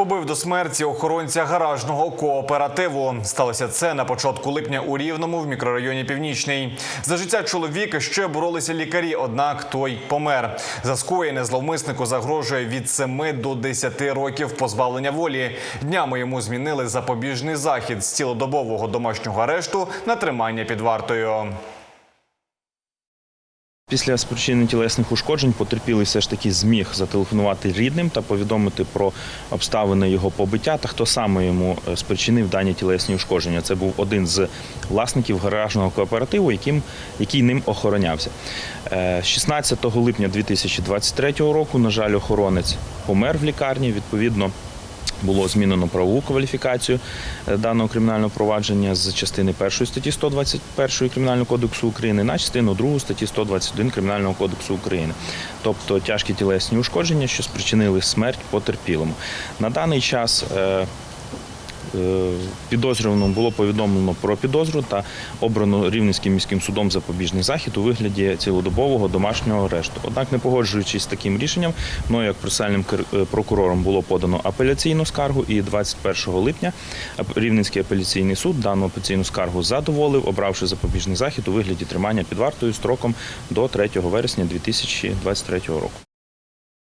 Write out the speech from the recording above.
Побив до смерті охоронця гаражного кооперативу. Сталося це на початку липня у Рівному в мікрорайоні Північний. За життя чоловіка ще боролися лікарі, однак той помер. За скоєне зловмиснику загрожує від 7 до 10 років позбавлення волі. Днями йому змінили запобіжний захід з цілодобового домашнього арешту на тримання під вартою. Після спричинення тілесних ушкоджень потерпілий все ж таки зміг зателефонувати рідним та повідомити про обставини його побиття та хто саме йому е, спричинив дані тілесні ушкодження. Це був один з власників гаражного кооперативу, яким, який ним охоронявся. Е, 16 липня 2023 року, на жаль, охоронець помер в лікарні. Відповідно, було змінено правову кваліфікацію е, даного кримінального провадження з частини 1 статті 121 Кримінального кодексу України на частину 2 статті 121 Кримінального кодексу України, тобто тяжкі тілесні ушкодження, що спричинили смерть потерпілому. На даний час е, підозрюваному було повідомлено про підозру та обрано Рівненським міським судом запобіжний захід у вигляді цілодобового домашнього арешту. Однак, не погоджуючись з таким рішенням, мною як процесуальним е, прокурором було подано апеляційну скаргу, і 21 липня Рівненський апеляційний суд дану апеляційну скаргу задоволив, обравши запобіжний захід у вигляді тримання під вартою строком до 3 вересня 2023 року.